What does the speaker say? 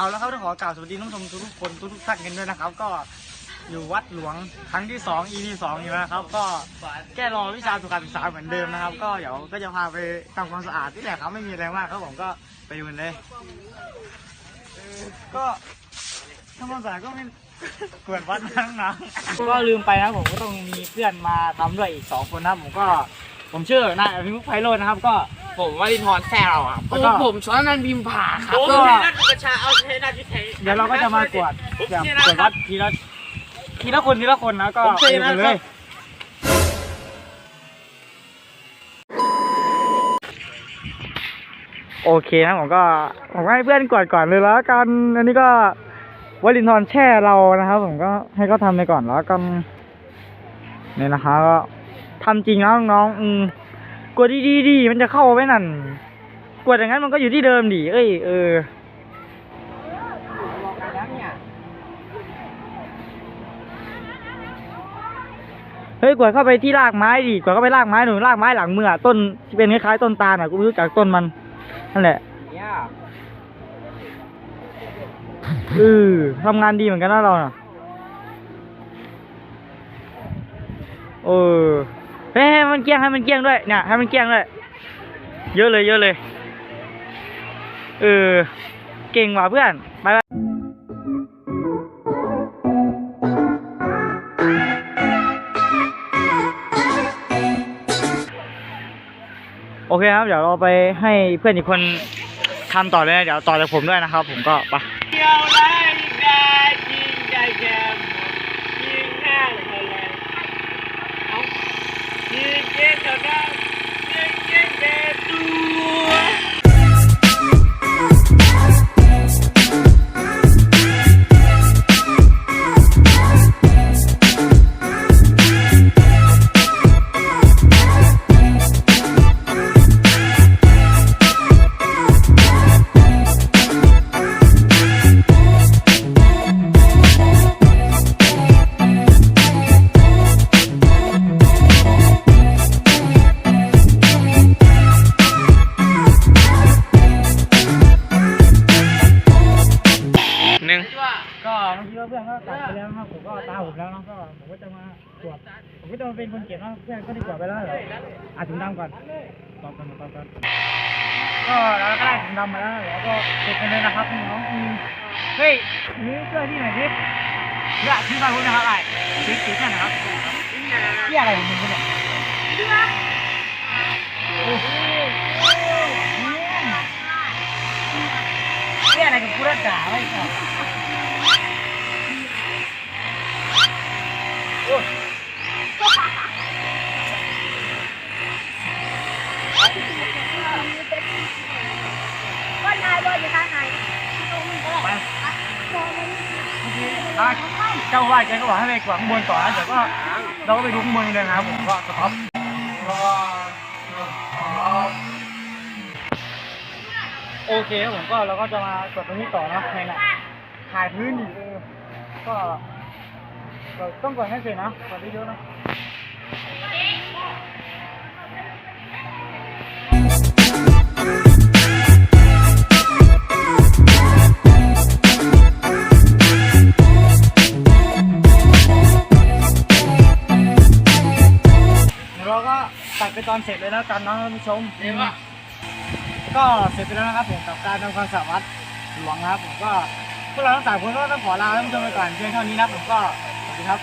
เอาแล้วครับต้องขอกล่าวสวัสดีท่านผู้ชมทุกๆคนทุกๆท่านกันด้วยนะครับ ก็อยู่วัดหลวงครั้งที่สอง EP สองอยู่นะครับ ก็แก้รอวิชาสุขศึกษาเหมือนเดิมนะครับ ก็เดี๋ยวก็จะพาไปทำความสะอาดที่แหละครับไม่มีอะไรมากครับผมก็ไปดูกันเลยก็ทำความสะอาดก็ไม่กวดวัดนั่งนะก็ลืมไปนะผมก็ต้องมีเพื่อนมาทำด้วยอีกสองคนนะผมก็ผมชื่อนายอภิมุขไพโรจน์นะครับ ก็ ผมวารินทร์แซ่เราครับแล้วก็ผมช้อนนันพิมผาครับก็ประชาเอาเทนาทิเทเดี๋ยวเราก็จะมากวดแบบกวดวัดทีละทีละคนทีละคนนะก็โอเคไปนะดูคเลรับยโอเคนะผมก็ผมก็ให้เพื่อนกวดก่อนเลยแล้วกันอันนี้ก็วลินทรแช่เรานะครับ ผมก็ให้เขาทำไปก่อนแล้วกันเนี่ยนะคะก็ทำจริงนะน้องๆอืมก วดดีๆดีมันจะเข้าไปนั่น กวดอย่างนั้นมันก็อยู่ที่เดิมดิเอ้ยเออเฮ้ยกวดเข้าไปที่รากไม้ดิกวดเข้าไปรากไม้หนูรากไม้หลังมืออะต้นที่เป็นคล้ายๆต้นตาลอะกูไม่รู้จักต้นมันนั่นแหละเนี่ยเออทำงานดีเหมือนกันนะเราน่ะเออ เฮ้ยให้มันเกี้ยงให้มันเกี้ยงด้วยเนี่ยให้มันเกี้ยงด้วยเยอะเลยเยอะเลยเออเก่งว่ะเพื่อนไปไปโอเคครับ เดี๋ยวเราไปให้เพื่อนอีกคนทำต่อเลยนะเดี๋ยวต่อจากผมด้วยนะครับ ผมก็ไป ว่าเพื่อนก็ตัดไปแล้วนะครับผมก็ตาผมแล้วเนาะก็ผมก็จะมาตรวจผมก็จะมาเป็นคนเก็บเนาะเพื่อนก็ได้ตรวจไปแล้วเหรออะถุงดำก่อนตอบก่อนตอบก่อนก็เราก็ได้ถุงดำมาแล้วเดี๋ยวก็เก็บกันเลยนะครับพี่น้องอืมเฮ้ยนี่เสื้อที่ไหนดิเสื้อที่มาพูดนะครับไอ้สีสีแค่ไหนครับที่อะไรของมึงเนี่ยเนี่ยอะไรกับกูรักจ๋าไว้ก่อน ก็นายบอยอยู่ทางไหน ไป อะเจ้าว่าแกก็บอกให้ไปกวาดข้างบนต่อนะเดี๋ยวก็เราก็ไปดูข้างบนเลยนะครับผมก็สต็อปโอเคครับผมก็เราก็จะมากดตรงนี้ต่อนะในน่ะถ่ายพื้นดิเออก็ก็ต้องกดให้เสร็จนะกดได้เยอะนะ ตัดไปตอนเสร็จเลยแล้วกันนะท่านผู้ชมเดี๋ยวว่าก็เสร็จไปแล้วนะครับผมกับการทำความสะอาดหลวงนะครับผมก็พวกเราทั้งสามคนก็ต้องขอลาท่านผู้ชมไปก่อนเพียงเท่านี้นะครับผมก็สวัสดีครับ